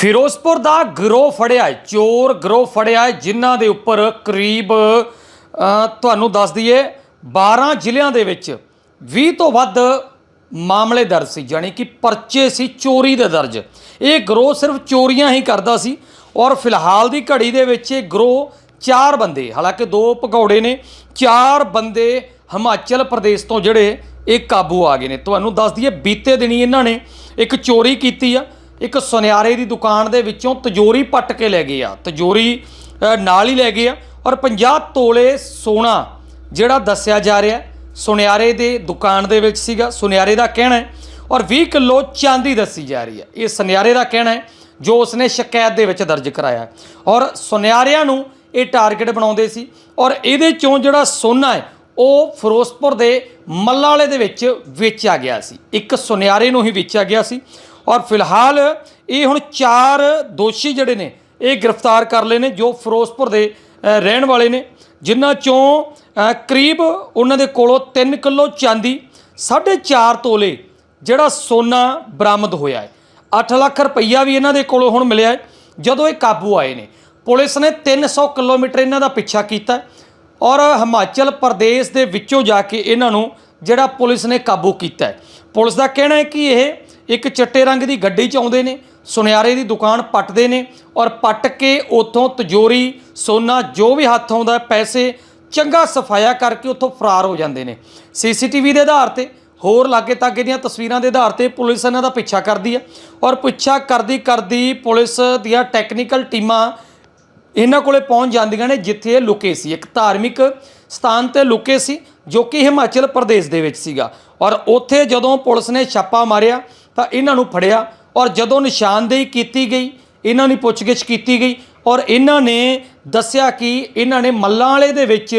ਫਿਰੋਜ਼ਪੁਰ ਦਾ ਗਰੋਹ ਫੜਿਆ ਹੈ, ਚੋਰ ਗਰੋਹ ਫੜਿਆ ਹੈ, ਜਿਨ੍ਹਾਂ ਦੇ ਉੱਪਰ ਕਰੀਬ ਤੁਹਾਨੂੰ ਦੱਸ ਦਈਏ 12 ਜ਼ਿਲ੍ਹਿਆਂ ਦੇ ਵਿੱਚ 20 ਤੋਂ ਵੱਧ ਮਾਮਲੇ ਦਰਜ ਸੀ, ਜਾਣੀ ਕਿ ਪਰਚੇ ਸੀ ਚੋਰੀ ਦੇ ਦਰਜ। ਇਹ ਗਰੋਹ ਸਿਰਫ ਚੋਰੀਆਂ ਹੀ ਕਰਦਾ ਸੀ ਔਰ ਫਿਲਹਾਲ ਦੀ ਘੜੀ ਦੇ ਵਿੱਚ ਇਹ ਗਰੋਹ ਚਾਰ ਬੰਦੇ, ਹਾਲਾਂਕਿ ਦੋ ਭਗੌੜੇ ਨੇ, ਚਾਰ ਬੰਦੇ ਹਿਮਾਚਲ ਪ੍ਰਦੇਸ਼ ਤੋਂ ਜਿਹੜੇ ਇਹ ਕਾਬੂ ਆ ਗਏ ਨੇ। ਤੁਹਾਨੂੰ ਦੱਸ ਦਈਏ, ਬੀਤੇ ਦਿਨੀ ਇਹਨਾਂ ਨੇ ਇੱਕ ਚੋਰੀ ਕੀਤੀ ਆ ਇੱਕ ਸੁਨਿਆਰੇ ਦੀ ਦੁਕਾਨ ਦੇ ਵਿੱਚੋਂ ਤਜੋਰੀ ਪੱਟ ਕੇ ਲੈ ਗਏ ਆ। ਤਜੋਰੀ ਨਾਲ ਹੀ ਲੈ ਗਏ ਆ ਔਰ 50 ਤੋਲੇ ਸੋਨਾ ਜਿਹੜਾ ਦੱਸਿਆ ਜਾ ਰਿਹਾ ਸੁਨਿਆਰੇ ਦੇ ਦੁਕਾਨ ਦੇ ਵਿੱਚ ਸੀਗਾ। ਸੁਨਿਆਰੇ ਦਾ ਕਹਿਣਾ ਹੈ ਔਰ 20 ਕਿਲੋ ਚਾਂਦੀ ਦੱਸੀ ਜਾ ਰਹੀ ਹੈ। ਇਹ ਸੁਨਿਆਰੇ ਦਾ ਕਹਿਣਾ ਹੈ ਜੋ ਉਸਨੇ ਸ਼ਿਕਾਇਤ ਦੇ ਵਿੱਚ ਦਰਜ ਕਰਾਇਆ ਔਰ ਸੁਨਿਆਰਿਆਂ ਨੂੰ ਇਹ ਟਾਰਗੇਟ ਬਣਾਉਂਦੇ ਸੀ ਔਰ ਇਹਦੇ ਚੋਂ ਜਿਹੜਾ ਸੋਨਾ ਹੈ, ਉਹ ਫਿਰੋਜ਼ਪੁਰ ਦੇ ਮੱਲਾਲੇ ਦੇ ਵਿੱਚ ਵੇਚਿਆ ਗਿਆ ਸੀ। ਇੱਕ ਸੁਨਿਆਰੇ ਨੂੰ ਹੀ ਵੇਚਿਆ ਗਿਆ ਸੀ। ਔਰ ਫਿਲਹਾਲ ਇਹ ਹੁਣ ਚਾਰ ਦੋਸ਼ੀ ਜਿਹੜੇ ਨੇ, ਇਹ ਗ੍ਰਿਫਤਾਰ ਕਰ ਲਏ ਨੇ, ਜੋ ਫਿਰੋਜ਼ਪੁਰ ਦੇ ਰਹਿਣ ਵਾਲੇ ਨੇ, ਜਿਨ੍ਹਾਂ ਚੋਂ ਕਰੀਬ ਉਹਨਾਂ ਦੇ ਕੋਲੋਂ 3 ਕਿਲੋ ਚਾਂਦੀ 4.5 ਤੋਲੇ ਜਿਹੜਾ ਸੋਨਾ ਬਰਾਮਦ ਹੋਇਆ ਹੈ। 8 ਲੱਖ ਰੁਪਈਆ ਵੀ ਇਹਨਾਂ ਦੇ ਕੋਲੋਂ ਹੁਣ ਮਿਲਿਆ ਹੈ, ਜਦੋਂ ਇਹ ਕਾਬੂ ਆਏ ਨੇ। ਪੁਲਿਸ ਨੇ 300 ਕਿਲੋਮੀਟਰ ਇਹਨਾਂ ਦਾ ਪਿੱਛਾ ਕੀਤਾ ਔਰ ਹਿਮਾਚਲ ਪ੍ਰਦੇਸ਼ ਦੇ ਵਿੱਚੋਂ ਜਾ ਕੇ ਇਹਨਾਂ ਨੂੰ ਜਿਹੜਾ ਪੁਲਿਸ ਨੇ ਕਾਬੂ ਕੀਤਾ ਪੁਲਿਸ ਦਾ ਕਹਿਣਾ ਹੈ ਕਿ ਇਹ ਇੱਕ ਚਿੱਟੇ ਰੰਗ ਦੀ ਗੱਡੀ 'ਚ ਆਉਂਦੇ ਨੇ, ਸੁਨਿਆਰੇ ਦੀ ਦੁਕਾਨ ਪੱਟਦੇ ਨੇ ਔਰ ਪੱਟ ਕੇ ਉਥੋਂ ਤਜੋਰੀ, ਸੋਨਾ, ਜੋ ਵੀ ਹੱਥ ਆਉਂਦਾ, ਪੈਸੇ ਚੰਗਾ ਸਫਾਇਆ ਕਰਕੇ ਉਥੋਂ ਫਰਾਰ ਹੋ ਜਾਂਦੇ ਨੇ। ਸੀਸੀਟੀਵੀ ਦੇ ਆਧਾਰ ਤੇ, ਹੋਰ ਲਾਗੇ ਤਾਗੇ ਦੀਆਂ ਤਸਵੀਰਾਂ ਦੇ ਆਧਾਰ ਤੇ ਪੁਲਿਸ ਇਹਨਾਂ ਦਾ ਪਿੱਛਾ ਕਰਦੀ ਹੈ ਔਰ ਪਿੱਛਾ ਕਰਦੀ ਕਰਦੀ ਪੁਲਿਸ ਦੀਆਂ ਟੈਕਨੀਕਲ ਟੀਮਾਂ ਇਹਨਾਂ ਕੋਲੇ ਪਹੁੰਚ ਜਾਂਦੀਆਂ ਨੇ, ਜਿੱਥੇ ਇਹ ਲੁਕੇ ਸੀ। ਇੱਕ ਧਾਰਮਿਕ ਸਥਾਨ ਤੇ ਲੁਕੇ ਸੀ, ਜੋ ਕਿ ਹਿਮਾਚਲ ਪ੍ਰਦੇਸ਼ ਦੇ ਵਿੱਚ ਸੀਗਾ। ਔਰ ਉੱਥੇ ਜਦੋਂ ਪੁਲਿਸ ਨੇ ਛਾਪਾ ਮਾਰਿਆ ਤਾਂ ਇਹਨਾਂ ਨੂੰ ਫੜਿਆ ਔਰ ਜਦੋਂ ਨਿਸ਼ਾਨਦੇਹੀ ਕੀਤੀ ਗਈ, ਇਹਨਾਂ ਦੀ ਪੁੱਛਗਿੱਛ ਕੀਤੀ ਗਈ ਔਰ ਇਹਨਾਂ ਨੇ ਦੱਸਿਆ ਕਿ ਇਹਨਾਂ ਨੇ ਮੱਲਾਂ ਵਾਲੇ ਦੇ ਵਿੱਚ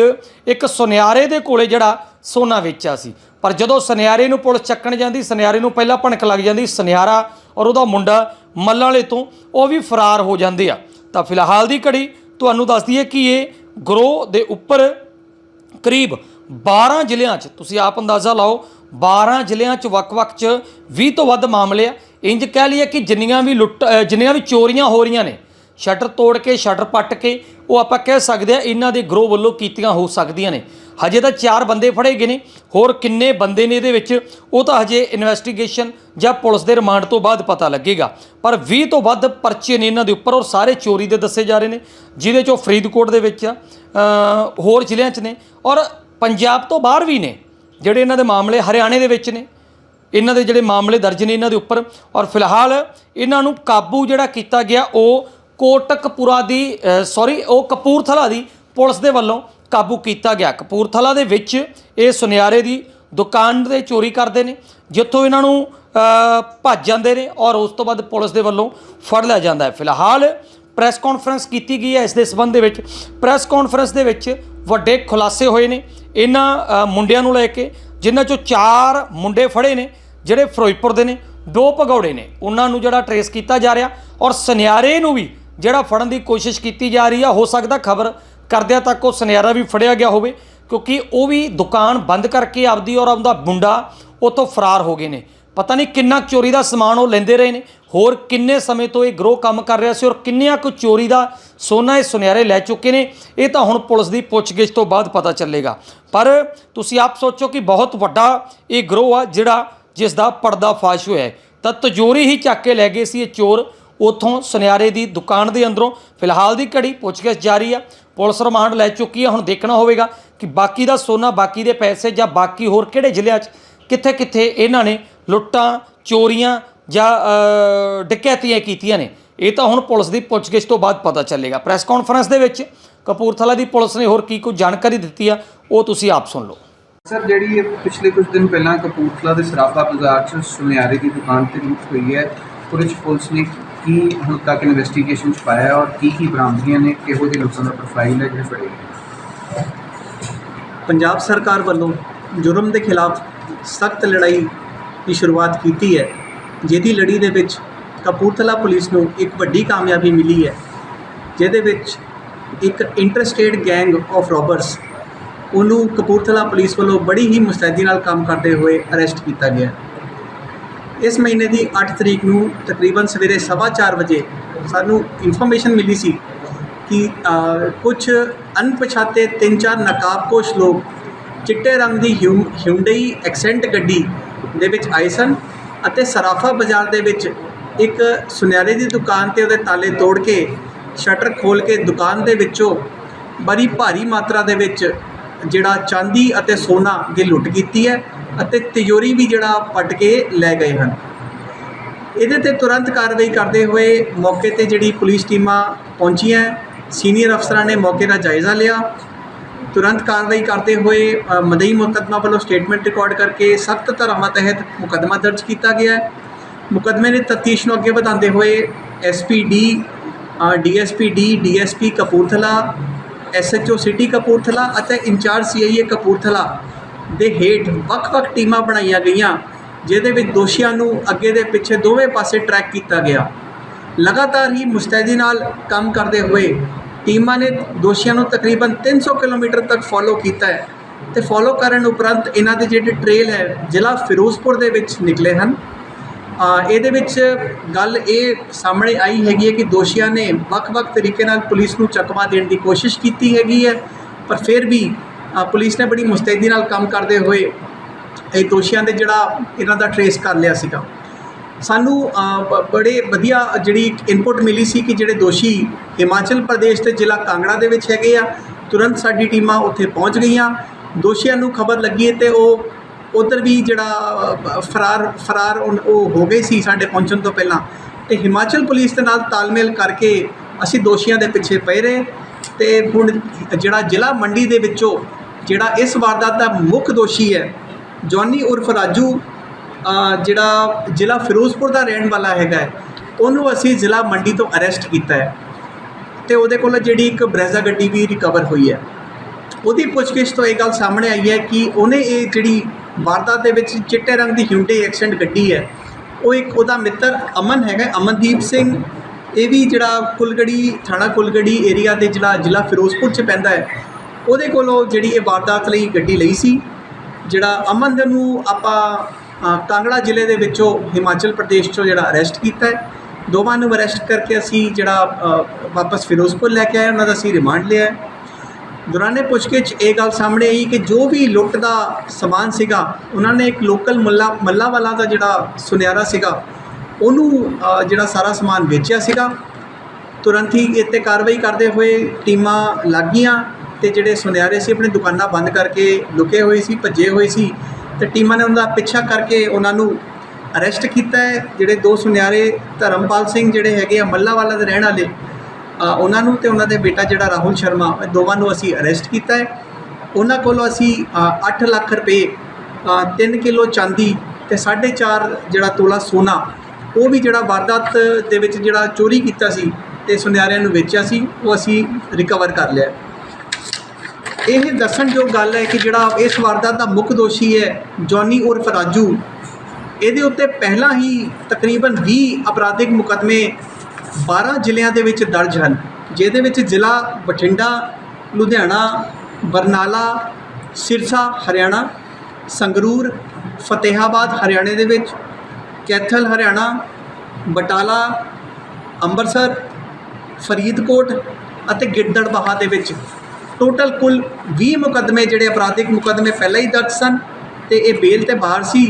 ਇੱਕ ਸੁਨਿਆਰੇ ਦੇ ਕੋਲੇ ਜਿਹੜਾ ਸੋਨਾ ਵੇਚਿਆ ਸੀ। ਪਰ ਜਦੋਂ ਸੁਨਿਆਰੇ ਨੂੰ ਪੁਲਿਸ ਚੱਕਣ ਜਾਂਦੀ, ਸੁਨਿਆਰੇ ਨੂੰ ਪਹਿਲਾਂ ਭਣਕ ਲੱਗ ਜਾਂਦੀ, ਸੁਨਿਆਰਾ ਔਰ ਉਹਦਾ ਮੁੰਡਾ ਮੱਲਾਂ ਵਾਲੇ ਤੋਂ ਉਹ ਵੀ ਫਰਾਰ ਹੋ ਜਾਂਦੇ ਆ। ਤਾਂ ਫਿਲਹਾਲ ਦੀ ਘੜੀ ਤੁਹਾਨੂੰ ਦੱਸ ਦਈਏ ਕਿ ਇਹ ਗਰੋਹ ਦੇ ਉੱਪਰ ਕਰੀਬ 12 ਜ਼ਿਲ੍ਹਿਆਂ 'ਚ ਤੁਸੀਂ ਆਪ ਅੰਦਾਜ਼ਾ ਲਾਓ 12 ਜ਼ਿਲ੍ਹਿਆਂ 'ਚ ਵੱਖ-ਵੱਖ 'ਚ 20 ਤੋਂ ਵੱਧ ਮਾਮਲੇ ਆ। ਇੰਜ ਕਹਿ ਲਈਏ ਕਿ ਜਿੰਨੀਆਂ ਵੀ ਲੁੱਟ ਜਿੰਨੀਆਂ ਵੀ ਚੋਰੀਆਂ ਹੋ ਰਹੀਆਂ ਨੇ, ਸ਼ਟਰ ਤੋੜ ਕੇ, ਸ਼ਟਰ ਪੱਟ ਕੇ, ਉਹ ਆਪਾਂ ਕਹਿ ਸਕਦੇ ਆ ਇਹਨਾਂ ਦੇ ਗਰੋਹ ਵੱਲੋਂ ਕੀਤੀਆਂ ਹੋ ਸਕਦੀਆਂ ਨੇ। ਹਜੇ ਤਾਂ ਚਾਰ ਬੰਦੇ ਫੜੇ ਗਏ ਨੇ, ਹੋਰ ਕਿੰਨੇ ਬੰਦੇ ਨੇ ਇਹਦੇ ਵਿੱਚ, ਉਹ ਤਾਂ ਹਜੇ ਇਨਵੈਸਟੀਗੇਸ਼ਨ ਜਾਂ ਪੁਲਿਸ ਦੇ ਰਿਮਾਂਡ ਤੋਂ ਬਾਅਦ ਪਤਾ ਲੱਗੇਗਾ। ਪਰ 20 ਤੋਂ ਵੱਧ ਪਰਚੇ ਨੇ ਇਹਨਾਂ ਦੇ ਉੱਪਰ ਔਰ ਸਾਰੇ ਚੋਰੀ ਦੇ ਦੱਸੇ ਜਾ ਰਹੇ ਨੇ, ਜਿਹਦੇ ਚੋਂ ਫਰੀਦਕੋਟ ਦੇ ਵਿੱਚ ਆ ਹੋਰ ਜ਼ਿਲ੍ਹਿਆਂ 'ਚ ਨੇ ਔਰ ਪੰਜਾਬ ਤੋਂ ਬਾਹਰ ਵੀ ਨੇ। ਜਿਹੜੇ ਇਹਨਾਂ ਦੇ ਮਾਮਲੇ ਹਰਿਆਣੇ ਦੇ ਵਿੱਚ ਨੇ, ਇਹਨਾਂ ਦੇ ਜਿਹੜੇ ਮਾਮਲੇ ਦਰਜ ਨੇ ਇਹਨਾਂ ਦੇ ਉੱਪਰ, ਔਰ ਫਿਲਹਾਲ ਇਹਨਾਂ ਨੂੰ ਕਾਬੂ ਜਿਹੜਾ ਕੀਤਾ ਗਿਆ ਉਹ ਕੋਟਕਪੁਰਾ ਦੀ ਸੌਰੀ ਉਹ ਕਪੂਰਥਲਾ ਦੀ ਪੁਲਿਸ ਦੇ ਵੱਲੋਂ ਕਾਬੂ ਕੀਤਾ ਗਿਆ। ਕਪੂਰਥਲਾ ਦੇ ਵਿੱਚ ਇਹ ਸੁਨਿਆਰੇ ਦੀ ਦੁਕਾਨ ਦੇ ਚੋਰੀ ਕਰਦੇ ਨੇ, ਜਿੱਥੋਂ ਇਹਨਾਂ ਨੂੰ ਭੱਜ ਜਾਂਦੇ ਨੇ ਔਰ ਉਸ ਤੋਂ ਬਾਅਦ ਪੁਲਿਸ ਦੇ ਵੱਲੋਂ ਫੜ ਲਿਆ ਜਾਂਦਾ ਹੈ। ਫਿਲਹਾਲ ਪ੍ਰੈਸ ਕਾਨਫਰੰਸ ਕੀਤੀ ਗਈ ਹੈ ਇਸ ਦੇ ਸਬੰਧ ਦੇ ਵਿੱਚ। ਪ੍ਰੈਸ ਕਾਨਫਰੰਸ ਦੇ ਵਿੱਚ ਵੱਡੇ ਖੁਲਾਸੇ ਹੋਏ ਨੇ। ਇਹਨਾਂ ਮੁੰਡਿਆਂ ਨੂੰ ਲੈ ਕੇ, ਜਿਨ੍ਹਾਂ ਚੋਂ ਚਾਰ ਮੁੰਡੇ ਫੜੇ ਨੇ, ਜਿਹੜੇ ਫਿਰੋਜ਼ਪੁਰ ਦੇ ਨੇ, ਦੋ ਭਗੌੜੇ ਨੇ। ਉਹਨਾਂ ਨੂੰ ਜਿਹੜਾ ਟਰੇਸ ਕੀਤਾ ਜਾ ਰਿਹਾ ਔਰ ਸੁਨਿਆਰੇ ਨੂੰ ਵੀ ਜਿਹੜਾ ਫੜਨ ਦੀ ਕੋਸ਼ਿਸ਼ ਕੀਤੀ ਜਾ ਰਹੀ ਆ, ਹੋ ਸਕਦਾ ਖਬਰ ਕਰਦਿਆਂ ਤੱਕ ਉਹ ਸੁਨਿਆਰਾ ਵੀ ਫੜਿਆ ਗਿਆ ਹੋਵੇ, ਕਿਉਂਕਿ ਉਹ ਵੀ ਦੁਕਾਨ ਬੰਦ ਕਰਕੇ ਆਪਦੀ ਔਰ ਆਪਦਾ ਮੁੰਡਾ ਉਤੋਂ ਫਰਾਰ ਹੋ ਗਏ ਨੇ। ਪਤਾ ਨਹੀਂ ਕਿੰਨਾ ਕੁ ਚੋਰੀ ਦਾ ਸਮਾਨ ਉਹ ਲੈਂਦੇ ਰਹੇ ਨੇ। ਹੋਰ ਕਿੰਨੇ ਸਮੇਂ ਤੋਂ ਇਹ ਗਰੋਹ ਕੰਮ ਕਰ ਰਿਹਾ ਸੀ ਔਰ ਕਿੰਨਿਆਂ ਕੁ ਚੋਰੀ ਦਾ ਸੋਨਾ ਇਹ ਸੁਨਿਆਰੇ ਲੈ ਚੁੱਕੇ ਨੇ, ਇਹ ਤਾਂ ਹੁਣ ਪੁਲਿਸ ਦੀ ਪੁੱਛਗਿੱਛ ਤੋਂ ਬਾਅਦ ਪਤਾ ਚੱਲੇਗਾ। ਪਰ ਤੁਸੀਂ ਆਪ ਸੋਚੋ ਕਿ ਬਹੁਤ ਵੱਡਾ ਇਹ ਗਰੋਹ ਆ ਜਿਹੜਾ ਜਿਸ ਦਾ ਪਰਦਾ ਫਾਸ਼ ਹੋਇਆ ਹੈ। ਤਾਂ ਤਜੋਰੀ ਹੀ ਚੱਕ ਕੇ ਲੈ ਗਏ ਸੀ ਇਹ ਚੋਰ ਉਥੋਂ ਸੁਨਿਆਰੇ ਦੀ ਦੁਕਾਨ ਦੇ ਅੰਦਰੋਂ। ਫਿਲਹਾਲ ਦੀ ਘੜੀ ਪੁੱਛਗਿੱਛ ਜਾਰੀ ਆ, ਪੁਲਿਸ ਰਿਮਾਂਡ ਲੈ ਚੁੱਕੀ ਆ, ਹੁਣ ਦੇਖਣਾ ਹੋਵੇਗਾ ਕਿ ਬਾਕੀ ਦਾ ਸੋਨਾ, ਬਾਕੀ ਦੇ ਪੈਸੇ ਜਾਂ ਬਾਕੀ ਹੋਰ ਕਿਹੜੇ ਜ਼ਿਲ੍ਹਿਆਂ 'ਚ ਕਿੱਥੇ ਕਿੱਥੇ ਇਹਨਾਂ ਨੇ ਲੁੱਟਾਂ ਚੋਰੀਆਂ ਜਾਂ ਡਕੈਤੀਆਂ ਕੀਤੀਆਂ ਨੇ। ਇਹ ਤਾਂ ਹੁਣ ਪੁਲਿਸ ਦੀ ਪੁੱਛਗਿੱਛ ਤੋਂ ਬਾਅਦ ਪਤਾ ਚੱਲੇਗਾ। ਪ੍ਰੈਸ ਕਾਨਫਰੰਸ ਦੇ ਵਿੱਚ ਕਪੂਰਥਲਾ ਦੀ ਪੁਲਿਸ ਨੇ ਹੋਰ ਕੀ ਕੁਝ ਜਾਣਕਾਰੀ ਦਿੱਤੀ ਆ ਉਹ ਤੁਸੀਂ ਆਪ ਸੁਣ ਲਓ। ਸਰ ਜਿਹੜੀ ਇਹ ਪਿਛਲੇ ਕੁਝ ਦਿਨ ਪਹਿਲਾਂ ਕਪੂਰਥਲਾ ਦੇ ਸਰਾਫਾ ਬਾਜ਼ਾਰ 'ਚ ਸੁਨਿਆਰੇ ਦੀ ਦੁਕਾਨ ਤੇ ਲੁੱਟ ਹੋਈ ਹੈ ਪੁਲਿਸ ਪੁਲਿਸ ਨੇ ਕੀ ਹੁਣ ਤੱਕ ਇਨਵੈਸਟੀਗੇਸ਼ਨ 'ਚ ਪਾਇਆ ਹੈ ਔਰ ਕੀ ਕੀ ਬਰਾਮਦਗੀਆਂ ਨੇ ਕਿਹੋ ਜਿਹੇ ਲੋਕਾਂ ਦਾ ਪ੍ਰੋਫਾਈਲ ਹੈ ਜਿਹੜੇ ਫੜੇ ਗਏ? ਪੰਜਾਬ ਸਰਕਾਰ ਵੱਲੋਂ ਜੁਰਮ ਦੇ ਖਿਲਾਫ ਸਖਤ ਲੜਾਈ ਦੀ ਸ਼ੁਰੂਆਤ ਕੀਤੀ ਹੈ। ਜਿਹਦੀ ਲੜੀ ਦੇ ਵਿੱਚ ਕਪੂਰਥਲਾ ਪੁਲਿਸ ਨੂੰ ਇੱਕ ਵੱਡੀ ਕਾਮਯਾਬੀ ਮਿਲੀ ਹੈ। ਜਿਹਦੇ ਵਿੱਚ ਇੱਕ ਇੰਟਰਸਟੇਟ ਗੈਂਗ ਆਫ ਰੋਬਰਸ ਉਹਨੂੰ ਕਪੂਰਥਲਾ ਪੁਲਿਸ ਵੱਲੋਂ ਬੜੀ ਹੀ ਮੁਸਤੈਦੀ ਨਾਲ ਕੰਮ ਕਰਦੇ ਹੋਏ ਅਰੈਸਟ ਕੀਤਾ ਗਿਆ। ਇਸ ਮਹੀਨੇ ਦੀ 8 ਤਰੀਕ ਨੂੰ ਤਕਰੀਬਨ ਸਵੇਰੇ 4:30 ਵਜੇ ਸਾਨੂੰ ਇਨਫੋਰਮੇਸ਼ਨ ਮਿਲੀ ਸੀ ਕਿ ਕੁਝ ਅਣਪਛਾਤੇ ਤਿੰਨ ਚਾਰ ਨਕਾਬਪੋਸ਼ ਲੋਕ ਚਿੱਟੇ ਰੰਗ ਦੀ ਹਿਊ- ਹਿਊਂਡਈ ਐਕਸੈਂਟ ਗੱਡੀ ਦੇ ਵਿੱਚ ਆਏ ਸਨ ਅਤੇ ਸਰਾਫਾ ਬਾਜ਼ਾਰ ਦੇ ਵਿੱਚ ਇੱਕ ਸੁਨਿਆਰੇ ਦੀ ਦੁਕਾਨ ਤੇ ਉਹਦੇ ਤਾਲੇ ਤੋੜ ਕੇ, ਸ਼ਟਰ ਖੋਲ ਕੇ ਦੁਕਾਨ ਦੇ ਵਿੱਚੋਂ ਬੜੀ ਭਾਰੀ ਮਾਤਰਾ ਦੇ ਵਿੱਚ ਜਿਹੜਾ ਚਾਂਦੀ ਅਤੇ ਸੋਨਾ ਦੀ ਲੁੱਟ ਕੀਤੀ ਹੈ ਅਤੇ ਤਿਜੋਰੀ ਵੀ ਜਿਹੜਾ ਪਟ ਕੇ ਲੈ ਗਏ ਹਨ। ਇਹਦੇ ਤੇ ਤੁਰੰਤ ਕਾਰਵਾਈ ਕਰਦੇ ਹੋਏ ਮੌਕੇ ਤੇ ਜਿਹੜੀ ਪੁਲਿਸ ਟੀਮਾਂ ਪਹੁੰਚੀਆਂ ਸੀਨੀਅਰ ਅਫਸਰਾਂ ਨੇ ਮੌਕੇ ਦਾ ਜਾਇਜ਼ਾ ਲਿਆ ਤੁਰੰਤ ਕਾਰਵਾਈ ਕਰਦੇ ਹੋਏ ਮਦਈ ਮੁਕੱਦਮਾ ਵੱਲੋਂ ਸਟੇਟਮੈਂਟ ਰਿਕਾਰਡ ਕਰਕੇ ਸਖਤ ਧਾਰਾਵਾਂ ਤਹਿਤ ਮੁਕੱਦਮਾ ਦਰਜ ਕੀਤਾ ਗਿਆ ਹੈ। ਮੁਕੱਦਮੇ ਦੀ ਤਫਤੀਸ਼ ਨੂੰ ਅੱਗੇ ਵਧਾਉਂਦੇ ਹੋਏ SPD DSPD DSP Kapurthala SHO city Kapurthala ਅਤੇ ਇੰਚਾਰਜ ਸੀਆਈਏ ਕਪੂਰਥਲਾ ਦੇ ਹੇਠ ਵੱਖ-ਵੱਖ ਟੀਮਾਂ ਬਣਾਈਆਂ ਗਈਆਂ, ਜਿਹਦੇ ਵਿੱਚ ਦੋਸ਼ੀਆਂ ਨੂੰ ਅੱਗੇ ਦੇ ਪਿੱਛੇ ਦੋਵੇਂ ਪਾਸੇ ਟਰੈਕ ਕੀਤਾ ਗਿਆ। ਲਗਾਤਾਰ ਹੀ ਮੁਸਤੈਦੀ ਨਾਲ ਕੰਮ ਕਰਦੇ ਹੋਏ ਟੀਮਾਂ ਨੇ ਦੋਸ਼ੀਆਂ ਨੂੰ ਤਕਰੀਬਨ 300 ਕਿਲੋਮੀਟਰ ਤੱਕ ਫੋਲੋ ਕੀਤਾ ਹੈ ਤੇ ਫੋਲੋ ਕਰਨ ਉਪਰੰਤ ਇਹਨਾਂ ਦੇ ਜਿਹੜੇ ਟ੍ਰੇਲ ਹੈ, ਜ਼ਿਲ੍ਹਾ ਫਿਰੋਜ਼ਪੁਰ ਦੇ ਵਿੱਚ ਨਿਕਲੇ ਹਨ। ਇਹਦੇ ਵਿੱਚ ਗੱਲ ਇਹ ਸਾਹਮਣੇ ਆਈ ਹੈਗੀ ਹੈ ਕਿ ਦੋਸ਼ੀਆਂ ਨੇ ਵੱਖ-ਵੱਖ ਤਰੀਕੇ ਨਾਲ ਪੁਲਿਸ ਨੂੰ ਚਕਮਾ ਦੇਣ ਦੀ ਕੋਸ਼ਿਸ਼ ਕੀਤੀ ਹੈਗੀ ਹੈ, ਪਰ ਫਿਰ ਵੀ ਪੁਲਿਸ ਨੇ ਬੜੀ ਮੁਸਤੈਦੀ ਨਾਲ ਕੰਮ ਕਰਦੇ ਹੋਏ ਇਹ ਦੋਸ਼ੀਆਂ ਦੇ ਜਿਹੜਾ ਇਹਨਾਂ ਦਾ ਟਰੇਸ ਕਰ ਲਿਆ ਸੀਗਾ। ਸਾਨੂੰ ਬੜੇ ਵਧੀਆ ਜਿਹੜੀ ਇਨਪੁਟ ਮਿਲੀ ਸੀ ਕਿ ਜਿਹੜੇ ਦੋਸ਼ੀ ਹਿਮਾਚਲ ਪ੍ਰਦੇਸ਼ ਤੇ ਜ਼ਿਲ੍ਹਾ ਕਾਂਗੜਾ ਦੇ ਵਿੱਚ ਹੈਗੇ ਆ, ਤੁਰੰਤ ਸਾਡੀ ਟੀਮਾਂ ਉੱਥੇ ਪਹੁੰਚ ਗਈਆਂ। ਦੋਸ਼ੀਆਂ ਨੂੰ ਖਬਰ ਲੱਗੀ ਹੈ ਤੇ ਉਹ ਉਧਰ ਵੀ ਜਿਹੜਾ ਫਰਾਰ ਫਰਾਰ ਉਹ ਹੋ ਗਏ ਸੀ ਸਾਡੇ ਪਹੁੰਚਣ ਤੋਂ ਪਹਿਲਾਂ। ਤੇ ਹਿਮਾਚਲ ਪੁਲਿਸ ਦੇ ਨਾਲ ਤਾਲਮੇਲ ਕਰਕੇ ਅਸੀਂ ਦੋਸ਼ੀਆਂ ਦੇ ਪਿੱਛੇ ਪਏ ਰਹੇ ਤੇ ਹੁਣ ਜਿਹੜਾ ਜ਼ਿਲ੍ਹਾ ਮੰਡੀ ਦੇ ਵਿੱਚੋਂ ਜਿਹੜਾ ਇਸ ਵਾਰਦਾਤ ਦਾ ਮੁੱਖ ਦੋਸ਼ੀ ਹੈ, ਜੌਨੀ ਉਰਫ ਰਾਜੂ ਜਿਹੜਾ ਜ਼ਿਲ੍ਹਾ ਫਿਰੋਜ਼ਪੁਰ ਦਾ ਰਹਿਣ ਵਾਲਾ ਹੈਗਾ ਉਹਨੂੰ ਅਸੀਂ ਜ਼ਿਲ੍ਹਾ ਮੰਡੀ ਤੋਂ ਅਰੈਸਟ ਕੀਤਾ ਹੈ। ਤੇ ਉਹਦੇ ਕੋਲ ਜਿਹੜੀ ਇੱਕ ਬਰੈਜ਼ਾ ਗੱਡੀ ਵੀ ਰਿਕਵਰ ਹੋਈ ਹੈ। ਉਹਦੀ ਪੁੱਛਗਿੱਛ ਤੋਂ ਇਹ ਗੱਲ ਸਾਹਮਣੇ ਆਈ ਹੈ ਕਿ ਉਹਨੇ ਇਹ ਜਿਹੜੀ ਵਾਰਦਾਤ ਦੇ ਵਿੱਚ ਚਿੱਟੇ ਰੰਗ ਦੀ ਹਿਊਂਡੇ ਐਕਸੈਂਟ ਗੱਡੀ ਹੈ, ਉਹ ਇੱਕ ਉਹਦਾ ਮਿੱਤਰ ਅਮਨ ਹੈਗਾ ਅਮਨਦੀਪ ਸਿੰਘ। ਇਹ ਵੀ ਜਿਹੜਾ ਕੁਲਗੜੀ, ਥਾਣਾ ਕੁਲਗੜੀ ਏਰੀਆ ਦੇ ਜਿਹੜਾ ਜ਼ਿਲ੍ਹਾ ਫਿਰੋਜ਼ਪੁਰ ਚ ਪੈਂਦਾ ਹੈ, ਉਹਦੇ ਕੋਲੋਂ ਜਿਹੜੀ ਇਹ ਵਾਰਦਾਤ ਲਈ ਗੱਡੀ ਲਈ ਸੀ। ਜਿਹੜਾ ਅਮਨ ਨੂੰ ਆਪਾਂ ਕਾਂਗੜਾ ਜ਼ਿਲ੍ਹੇ ਦੇ ਵਿੱਚੋਂ ਹਿਮਾਚਲ ਪ੍ਰਦੇਸ਼ ਚੋਂ ਜਿਹੜਾ ਅਰੈਸਟ ਕੀਤਾ ਹੈ। ਦੋਵਾਂ ਨੂੰ ਅਰੈਸਟ ਕਰਕੇ ਅਸੀਂ ਜਿਹੜਾ ਵਾਪਸ ਫਿਰੋਜ਼ਪੁਰ ਲੈ ਕੇ ਆਏ, ਉਹਨਾਂ ਦਾ ਅਸੀਂ ਰਿਮਾਂਡ ਲਿਆ ਹੈ। ਦੌਰਾਨੇ ਪੁੱਛਗਿੱਛ ਇਹ ਗੱਲ ਸਾਹਮਣੇ ਆਈ ਕਿ ਜੋ ਵੀ ਲੁੱਟ ਦਾ ਸਮਾਨ ਸੀਗਾ, ਉਹਨਾਂ ਨੇ ਇੱਕ ਲੋਕਲ ਮੱਲਾ ਮੱਲਾ ਵਾਲਾ ਦਾ ਜਿਹੜਾ ਸੁਨਿਆਰਾ ਸੀਗਾ, ਉਹਨੂੰ ਜਿਹੜਾ ਸਾਰਾ ਸਮਾਨ ਵੇਚਿਆ ਸੀਗਾ। ਤੁਰੰਤ ਹੀ ਇੱਥੇ ਕਾਰਵਾਈ ਕਰਦੇ ਹੋਏ ਟੀਮਾਂ ਲੱਗ ਗਈਆਂ ਤੇ ਜਿਹੜੇ ਸੁਨਿਆਰੇ ਸੀ, ਆਪਣੀ ਦੁਕਾਨਾਂ ਬੰਦ ਕਰਕੇ ਲੁਕੇ ਹੋਏ ਸੀ, ਭੱਜੇ ਹੋਏ ਸੀ। ਤੇ ਟੀਮਾਂ ਨੇ ਉਹਨਾਂ ਦਾ ਪਿੱਛਾ ਕਰਕੇ ਉਹਨਾਂ ਨੂੰ ਅਰੈਸਟ ਕੀਤਾ ਹੈ। ਜਿਹੜੇ ਦੋ ਸੁਨਿਆਰੇ ਧਰਮਪਾਲ ਸਿੰਘ ਜਿਹੜੇ ਹੈਗੇ ਆ ਮੱਲਾਵਾਲਾ ਦੇ ਰਹਿਣ ਵਾਲੇ ਉਹਨਾਂ ਨੂੰ ਤੇ ਉਹਨਾਂ ਦੇ ਬੇਟਾ ਜਿਹੜਾ ਰਾਹੁਲ ਸ਼ਰਮਾ ਦੋਵਾਂ ਨੂੰ ਅਸੀਂ ਅਰੈਸਟ ਕੀਤਾ ਹੈ। ਉਹਨਾਂ ਕੋਲੋਂ ਅਸੀਂ 8 ਲੱਖ ਰੁਪਏ 3 ਕਿਲੋ ਚਾਂਦੀ ਤੇ 4.5 ਜਿਹੜਾ ਤੋਲਾ ਸੋਨਾ, ਉਹ ਵੀ ਜਿਹੜਾ ਵਾਰਦਾਤ ਦੇ ਵਿੱਚ ਜਿਹੜਾ ਚੋਰੀ ਕੀਤਾ ਸੀ ਤੇ ਸੁਨਿਆਰਿਆਂ ਨੂੰ ਵੇਚਿਆ ਸੀ, ਉਹ ਅਸੀਂ ਰਿਕਵਰ ਕਰ ਲਿਆ। ਇਹ ਦੱਸਣਯੋਗ ਗੱਲ ਹੈ ਕਿ ਜਿਹੜਾ ਇਸ ਵਾਰਦਾਤ ਦਾ ਮੁੱਖ ਦੋਸ਼ੀ ਹੈ ਜੌਨੀ ਉਰਫ ਰਾਜੂ, ਇਹਦੇ ਉੱਤੇ ਪਹਿਲਾਂ ਹੀ ਤਕਰੀਬਨ 20 ਅਪਰਾਧਿਕ ਮੁਕੱਦਮੇ 12 ਜ਼ਿਲ੍ਹਿਆਂ ਦੇ ਵਿੱਚ ਦਰਜ ਹਨ, ਜਿਹਦੇ ਵਿੱਚ ਜ਼ਿਲ੍ਹਾ ਬਠਿੰਡਾ, ਲੁਧਿਆਣਾ, ਬਰਨਾਲਾ, ਸਿਰਸਾ, ਹਰਿਆਣਾ, ਸੰਗਰੂਰ, ਫਤਿਹਾਬਾਦ, ਹਰਿਆਣੇ ਦੇ ਵਿੱਚ, ਕੈਥਲ, ਹਰਿਆਣਾ, ਬਟਾਲਾ, ਅੰਮ੍ਰਿਤਸਰ, ਫਰੀਦਕੋਟ ਅਤੇ ਗਿੱਦੜਬਾਹਾ ਦੇ ਵਿੱਚ। ਟੋਟਲ ਕੁੱਲ 20 ਮੁਕੱਦਮੇ ਜਿਹੜੇ ਅਪਰਾਧਿਕ ਮੁਕੱਦਮੇ ਪਹਿਲਾਂ ਹੀ ਦਰਜ ਸਨ ਤੇ ਇਹ ਬੇਲ ਤੇ ਬਾਹਰ ਸੀ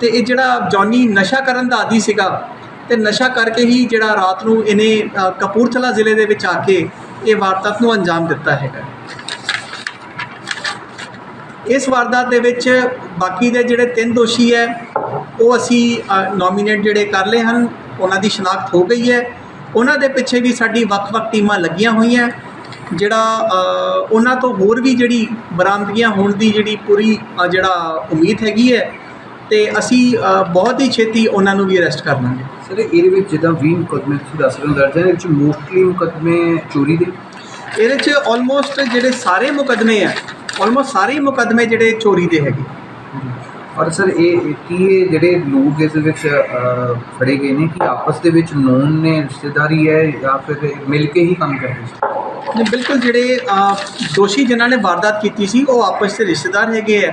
ਤੇ ਇਹ ਜਿਹੜਾ ਜੌਨੀ ਨਸ਼ਾ ਕਰਨ ਦਾ ਆਦੀ ਸੀਗਾ ਤੇ ਨਸ਼ਾ ਕਰਕੇ ਹੀ ਜਿਹੜਾ ਰਾਤ ਨੂੰ ਇਹਨੇ ਕਪੂਰਥਲਾ ਜ਼ਿਲ੍ਹੇ ਦੇ ਵਿੱਚ ਆ ਕੇ ਇਹ ਵਾਰਦਾਤ ਨੂੰ ਅੰਜਾਮ ਦਿੱਤਾ ਹੈਗਾ। ਇਸ ਵਾਰਦਾਤ ਦੇ ਵਿੱਚ ਬਾਕੀ ਦੇ ਜਿਹੜੇ ਤਿੰਨ ਦੋਸ਼ੀ ਹੈ, ਉਹ ਅਸੀਂ ਨੋਮੀਨੇਟ ਜਿਹੜੇ ਕਰ ਲਏ ਹਨ, ਉਹਨਾਂ ਦੀ ਸ਼ਨਾਖਤ ਹੋ ਗਈ ਹੈ। ਉਹਨਾਂ ਦੇ ਪਿੱਛੇ ਵੀ ਸਾਡੀ ਵੱਖ-ਵੱਖ ਟੀਮਾਂ ਲੱਗੀਆਂ ਹੋਈਆਂ। ਜਿਹੜਾ ਉਹਨਾਂ ਤੋਂ ਹੋਰ ਵੀ ਜਿਹੜੀ ਬਰਾਮਦਗੀਆਂ ਹੋਣ ਦੀ ਜਿਹੜੀ ਪੂਰੀ ਜਿਹੜਾ ਉਮੀਦ ਹੈਗੀ ਹੈ ਤੇ ਅਸੀਂ ਬਹੁਤ ਹੀ ਛੇਤੀ ਉਹਨਾਂ ਨੂੰ ਵੀ ਅਰੈਸਟ ਕਰ ਲਾਂਗੇ। ਸਰ ਇਹਦੇ ਵਿੱਚ ਜਿੱਦਾਂ 20 ਮੁਕੱਦਮੇ ਤੁਸੀਂ ਦੱਸ ਰਹੇ ਹੋ ਦਰਜ ਹੈ ਇਹਦੇ ਵਿੱਚ ਮੋਸਟਲੀ ਮੁਕੱਦਮੇ ਚੋਰੀ ਦੇ? ਇਹਦੇ 'ਚ ਆਲਮੋਸਟ ਜਿਹੜੇ ਸਾਰੇ ਮੁਕੱਦਮੇ ਆ ਆਲਮੋਸਟ ਸਾਰੇ ਮੁਕੱਦਮੇ ਜਿਹੜੇ ਚੋਰੀ ਦੇ ਹੈਗੇ। ਔਰ ਸਰ ਇਹ ਕੀ ਇਹ ਜਿਹੜੇ ਲੋਕ ਇਸ ਵਿੱਚ ਫੜੇ ਗਏ ਨੇ ਕਿ ਆਪਸ ਦੇ ਵਿੱਚ ਨੋਨ ਨੇ ਰਿਸ਼ਤੇਦਾਰੀ ਹੈ ਜਾਂ ਫਿਰ ਮਿਲ ਕੇ ਹੀ ਕੰਮ ਕਰਦੇ ਸੀ ਬਿਲਕੁਲ ਜਿਹੜੇ ਦੋਸ਼ੀ ਜਿਨ੍ਹਾਂ ਨੇ ਵਾਰਦਾਤ ਕੀਤੀ ਸੀ ਉਹ ਆਪਸ ਦੇ ਰਿਸ਼ਤੇਦਾਰ ਹੈਗੇ ਆ।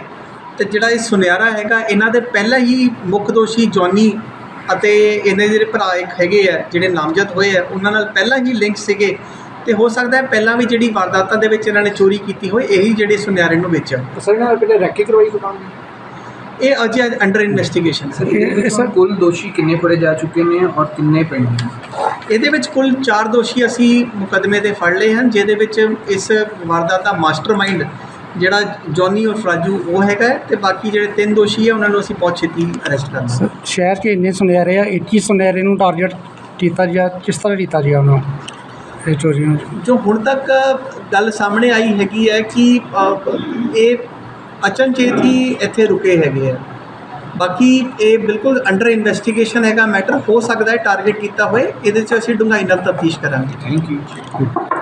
ਤੇ ਜਿਹੜਾ ਇਹ ਸੁਨਿਆਰਾ ਹੈਗਾ ਇਹਨਾਂ ਦੇ ਪਹਿਲਾਂ ਹੀ ਮੁੱਖ ਦੋਸ਼ੀ ਜੌਨੀ ਅਤੇ ਇਹਨਾਂ ਦੇ ਜਿਹੜੇ ਭਰਾ ਇੱਕ ਹੈਗੇ ਆ ਜਿਹੜੇ ਨਾਮਜ਼ਦ ਹੋਏ ਆ ਉਹਨਾਂ ਨਾਲ ਪਹਿਲਾਂ ਹੀ ਲਿੰਕ ਸੀਗੇ। ਤੇ ਹੋ ਸਕਦਾ ਹੈ ਪਹਿਲਾਂ ਵੀ ਜਿਹੜੀ ਵਾਰਦਾਤਾਂ ਦੇ ਵਿੱਚ ਇਹਨਾਂ ਨੇ ਚੋਰੀ ਕੀਤੀ ਹੋਏ ਇਹੀ ਜਿਹੜੇ ਸੁਨਿਆਰੇ ਨੂੰ ਵੇਚਿਆ ਸਰ ਇਹਨਾਂ ਨੇ ਪਹਿਲੇ ਰੈਕੀ ਕਰਵਾਈ ਦੁਕਾਨ ਦੀ ਇਹ ਅਜੇ ਅੰਡਰ ਇਨਵੈਸਟੀਗੇਸ਼ਨ ਸਰ ਵਿੱਚ ਕੁੱਲ ਦੋਸ਼ੀ ਕਿੰਨੇ ਫੜੇ ਜਾ ਚੁੱਕੇ ਨੇ ਔਰ ਕਿੰਨੇ ਪੈਂਡਿੰਗ ਇਹਦੇ ਵਿੱਚ ਕੁੱਲ 4 ਦੋਸ਼ੀ ਅਸੀਂ ਮੁਕੱਦਮੇ ਤੇ ਫੜ ਲਏ ਹਨ ਜਿਹਦੇ ਵਿੱਚ ਇਸ ਵਾਰਦਾਤ ਦਾ ਮਾਸਟਰਮਾਈਂਡ ਜਿਹੜਾ ਜੌਨੀ ਔਰ ਫਰਾਜੂ ਉਹ ਹੈਗਾ ਤੇ ਬਾਕੀ ਜਿਹੜੇ ਤਿੰਨ ਦੋਸ਼ੀ ਹੈ ਉਹਨਾਂ ਨੂੰ ਅਸੀਂ ਬਹੁਤ ਛੇਤੀ ਅਰੈਸਟ ਕਰਨਾ ਸਰ ਸ਼ਹਿਰ 'ਚ ਇੰਨੇ ਸੁਨਿਆਰੇ ਆ 21 ਸੁਨਿਆਰੇ ਨੂੰ ਟਾਰਗੇਟ ਕੀਤਾ ਗਿਆ ਕਿਸ ਤਰ੍ਹਾਂ ਕੀਤਾ ਗਿਆ ਉਹਨਾਂ ਇਹ ਚੋਰੀਆਂ? ਜੋ ਹੁਣ ਤੱਕ ਗੱਲ ਸਾਹਮਣੇ ਆਈ ਹੈਗੀ ਹੈ ਕਿ ਇਹ ਅਚਨਚੇਤ ਹੀ ਇੱਥੇ ਰੁਕੇ ਹੈਗੇ ਆ। ਬਾਕੀ ਇਹ ਬਿਲਕੁਲ ਅੰਡਰ ਇਨਵੈਸਟੀਗੇਸ਼ਨ ਹੈਗਾ ਮੈਟਰ ਹੋ ਸਕਦਾ ਹੈ ਟਾਰਗੇਟ ਕੀਤਾ ਹੋਏ। ਇਹਦੇ 'ਚ ਅਸੀਂ ਡੂੰਘਾਈ ਨਾਲ ਤਫਤੀਸ਼ ਕਰਾਂਗੇ। Thank you